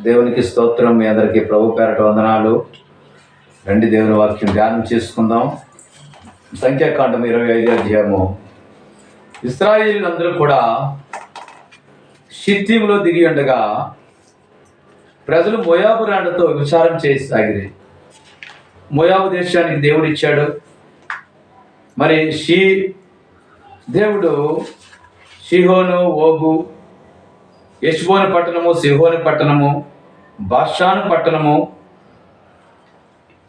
దేవునికి స్తోత్రం. మీ అందరికీ ప్రభు పేరట వందనాలు. రండి దేవుని వాక్యం ధ్యానం చేసుకుందాం. సంఖ్యాకాండం ఇరవై ఐదు అధ్యాయము. ఇస్రాయిల్ అందరూ కూడా షిత్తీములో దిగి ఉండగా ప్రజలు మోయాబు రాండతో విచారం చేసి సాగిరి. మొయాబు దేశానికి దేవుడు ఇచ్చాడు. మరి షీ దేవుడు షిహోను ఓగు యశ్బోని పట్టణము సిహోని పట్టణము బాషాను పట్టణము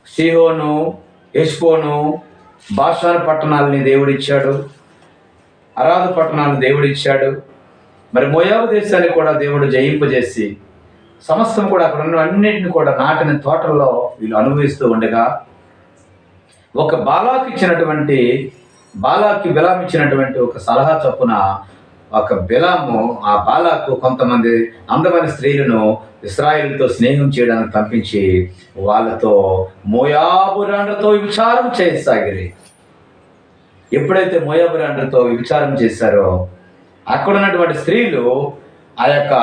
సిహోను యశ్బోను బాషాను పట్టణాలని దేవుడిచ్చాడు. అరాధ పట్టణాలను దేవుడిచ్చాడు. మరి మోయాబు దేశాన్ని కూడా దేవుడు జయింపజేసి సమస్తం కూడా అక్కడ ఉన్న అన్నింటిని కూడా నాటిన తోటల్లో వీళ్ళు అనుభవిస్తూ ఉండగా ఒక బాలాకి ఇచ్చినటువంటి బాలాకి బిలాం ఇచ్చినటువంటి ఒక సలహా చొప్పున ఒక బిలాము ఆ బాలాకు కొంతమంది అందమైన స్త్రీలను ఇస్రాయిల్తో స్నేహం చేయడానికి పంపించి వాళ్ళతో మోయాబురాండ్రతో విచారం చేయసాగిరి ఎప్పుడైతే మోయాబురాండ్రతో విచారం చేశారో అక్కడ ఉన్నటువంటి స్త్రీలు ఆ యొక్క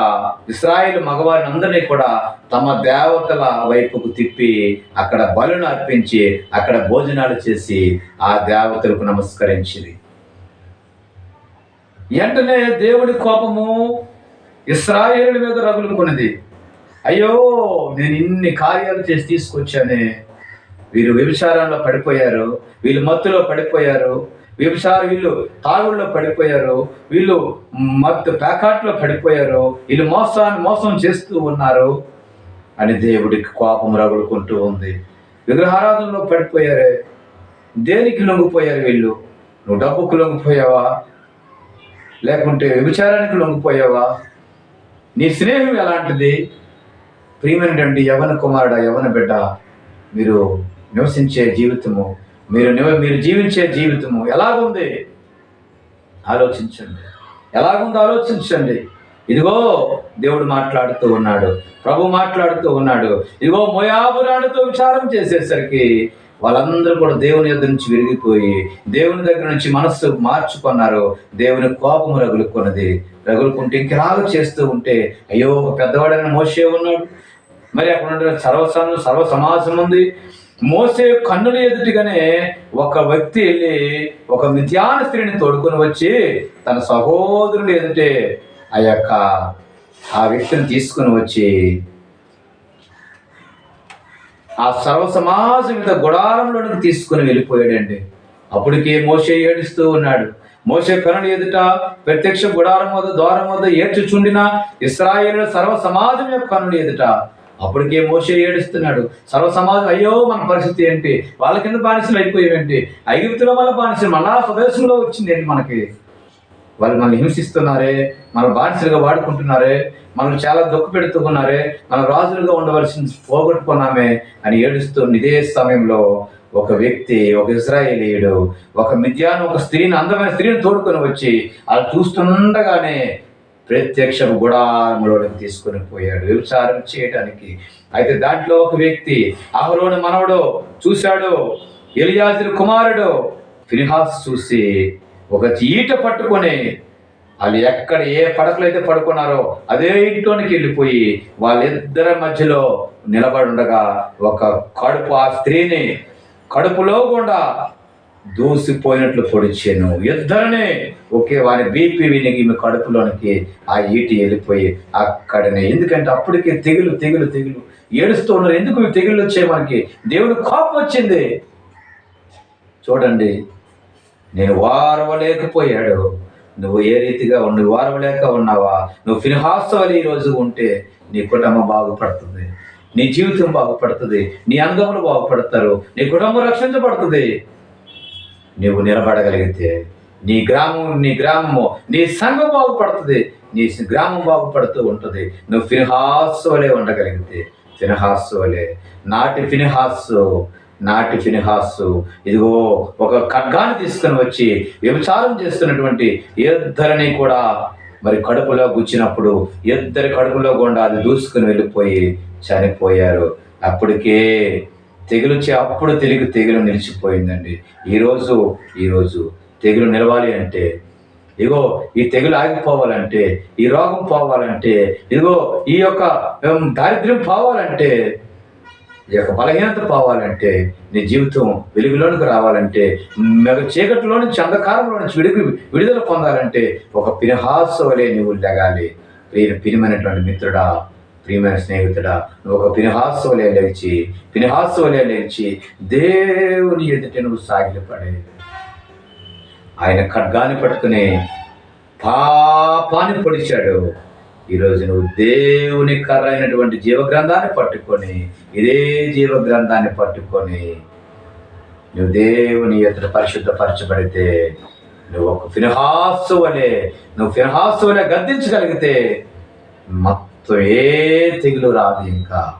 ఇస్రాయిల్ మగవారిని అందరినీ కూడా తమ దేవతల వైపుకు తిప్పి అక్కడ బలును అర్పించి అక్కడ భోజనాలు చేసి ఆ దేవతలకు నమస్కరించింది వెంటనే దేవుడి కోపము ఇస్రాయేలు మీద రగులుకున్నది అయ్యో నేను ఇన్ని కార్యాలు చేసి తీసుకొచ్చానే. వీరు వ్యభిచారంలో పడిపోయారు వీళ్ళు మత్తులో పడిపోయారు వ్యభిచార వీళ్ళు తాగుల్లో పడిపోయారు వీళ్ళు మత్తు ప్యాకాట్లో పడిపోయారు వీళ్ళు మోసాన్ని మోసం చేస్తూ ఉన్నారు అని దేవుడికి కోపం రగులుకుంటూ ఉంది. విగ్రహారాధనలో పడిపోయారే. దేనికి లొంగిపోయారు వీళ్ళు? నువ్వు డబ్బుకు లొంగిపోయావా? లేకుంటే వ్యభిచారానికి లొంగిపోయావా? నీ స్నేహం ఎలాంటిది? ప్రియమైనటువంటి యవన కుమారుడ యవన బిడ్డ మీరు నివసించే జీవితము మీరు నివ- మీరు జీవించే జీవితము ఎలాగుంది? ఆలోచించండి. ఎలాగుందో ఆలోచించండి. ఇదిగో దేవుడు మాట్లాడుతూ ఉన్నాడు ప్రభు మాట్లాడుతూ ఉన్నాడు. ఇదిగో మోయాబురాడుతో విచారం చేసేసరికి వాళ్ళందరూ కూడా దేవుని యొద్ నుంచి విరిగిపోయి దేవుని దగ్గర నుంచి మనస్సు మార్చుకున్నారు. దేవుని కోపము రగులుకున్నది. రగులుకుంటే ఇంకెలాగ చేస్తూ ఉంటే అయ్యో ఒక పెద్దవాడైన మోసే ఉన్నాడు. మరి అక్కడ ఉండే సర్వ సర్వ సమాజం ఉంది. మోసే కన్నుల ఎదుటిగానే ఒక వ్యక్తి వెళ్ళి ఒక మిథ్యాన స్త్రీని తోడుకొని వచ్చి తన సహోదరుడు ఎదుటే ఆ యొక్క ఆ వ్యక్తిని తీసుకుని వచ్చి ఆ సర్వ సమాజం మీద గుడారంలోనికి తీసుకుని వెళ్ళిపోయాడండి. అప్పటికే మోసే ఏడుస్తూ ఉన్నాడు. మోసే కరుణ ఎదుట ప్రత్యక్ష గుడారం వద్ద ద్వారం వద్ద ఏడ్చుచుండిన ఇస్రాయేల్ సర్వ సమాజం యొక్క కనుడు ఎదుట అప్పటికే మోసే ఏడుస్తున్నాడు. సర్వ సమాజం అయ్యో మన పరిస్థితి ఏంటి? వాళ్ళ కింద బానిసలు అయిపోయావేంటి? ఐగుప్తుల వల్ల బానిసలు మళ్ళా స్వదేశంలో వచ్చింది ఏంటి మనకి? వాళ్ళు మనల్ని హింసిస్తున్నారే మన బానిసలుగా వాడుకుంటున్నారే మనల్ని చాలా దుఃఖ పెడుతున్నారే మనం రాజులుగా ఉండవలసింది పోగొట్టుకున్నామే అని ఏడుస్తూ ఇదే సమయంలో ఒక వ్యక్తి ఒక ఇజ్రాయేలీయుడు ఒక మిథ్యాను ఒక స్త్రీని అందమైన స్త్రీని తోడుకొని వచ్చి అలా చూస్తుండగానే ప్రత్యక్ష గుడారంలోకి తీసుకొని పోయాడు. వ్యభిచారం చేయడానికి అయితే దాంట్లో ఒక వ్యక్తి అహరోని మనవడు చూశాడు. ఎలియాజుల కుమారుడు. ఫినిహాస్ చూసి ఒక ఈట పట్టుకొని వాళ్ళు ఎక్కడ ఏ పడకలు అయితే పడుకున్నారో అదే ఇంట్లోనికి వెళ్ళిపోయి వాళ్ళిద్దరి మధ్యలో నిలబడి ఉండగా ఒక కడుపు ఆ స్త్రీని కడుపులో గుండా దూసిపోయినట్లు పొడిచాను. ఇద్దరిని ఒకే వారి బీపీ వినిగి మీ కడుపులోనికి ఆ ఈటి వెళ్ళిపోయి అక్కడనే. ఎందుకంటే అప్పటికే తెగులు తెగులు తెగులు. ఏడుస్తూ ఉన్నారు. ఎందుకు తెగులు వచ్చాయి మనకి? దేవుడు కోపం వచ్చింది. చూడండి నేను వారవలేకపోయాడు. నువ్వు ఏ రీతిగా నువ్వు వారవలేక ఉన్నావా? నువ్వు ఫిన్హాస్ వలె ఈ రోజు ఉంటే నీ కుటుంబం బాగుపడుతుంది. నీ జీవితం బాగుపడుతుంది. నీ అంగములు బాగుపడతారు. నీ కుటుంబం రక్షించబడుతుంది. నువ్వు నిలబడగలిగితే నీ గ్రామం నీ గ్రామము నీ సంఘం బాగుపడుతుంది. నీ గ్రామం బాగుపడుతూ ఉంటుంది. నువ్వు ఫిన్హాస్ వలె ఉండగలిగితే. ఫిన్హాస్ వలె నాటి ఫిన్హాస్ నాటి ఫినిహాసు. ఇదిగో ఒక ఖడ్గాన్ని తీసుకుని వచ్చి వ్యభిచారం చేస్తున్నటువంటి ఇద్దరిని కూడా మరి కడుపులో గుచ్చినప్పుడు ఇద్దరి కడుపులో గుండా అది దూసుకుని వెళ్ళిపోయి చనిపోయారు. అప్పటికే తెగులుచ్చి అప్పుడు తెలుగు తెగులు నిలిచిపోయిందండి. ఈరోజు ఈరోజు తెగులు నిలవాలి అంటే ఇదిగో ఈ తెగులు ఆగిపోవాలంటే ఈ రోగం పోవాలంటే ఇదిగో ఈ యొక్క దారిద్ర్యం పోవాలంటే ఈ యొక్క బలహీనత పోవాలంటే నీ జీవితం వెలుగులోనికి రావాలంటే మెగ చీకటిలో నుంచి అంధకారంలో నుంచి విడుగు విడుదల పొందాలంటే ఒక పినహాస వలె నువ్వు లెగాలి. ప్రియ ప్రియమైనటువంటి మిత్రుడా ప్రియమైన స్నేహితుడా నువ్వు ఒక పినహాస వలె లేచి పినహాస వలె లేచి దేవుని ఎదుట నువ్వు సాగిలపడే. ఆయన ఖడ్గాన్ని పట్టుకుని పాపాన్ని పొడిచాడు. ఈరోజు నువ్వు దేవుని కర్ర అయినటువంటి జీవగ్రంథాన్ని పట్టుకొని ఇదే జీవగ్రంథాన్ని పట్టుకొని నువ్వు దేవుని ఎదుట పరిశుద్ధపరచబడితే నువ్వు ఒక ఫినహాసు వలె నువ్వు ఫినహాసు వలె గద్దించగలిగితే మొత్తం ఏ తెగులు రాదు ఇంకా.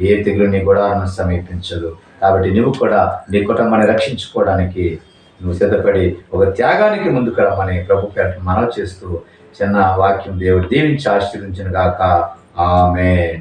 ఏ తెగులు నీ గుడాలను సమీపించదు. కాబట్టి నువ్వు కూడా నీ కుటుంబాన్ని రక్షించుకోవడానికి నువ్వు సిద్ధపడి ఒక త్యాగానికి ముందుకు రమ్మని ప్రభు పేట మనవి చేస్తూ చిన్న వాక్యం దేవుడు దీవించి ఆశీర్వించిన గాక. ఆమె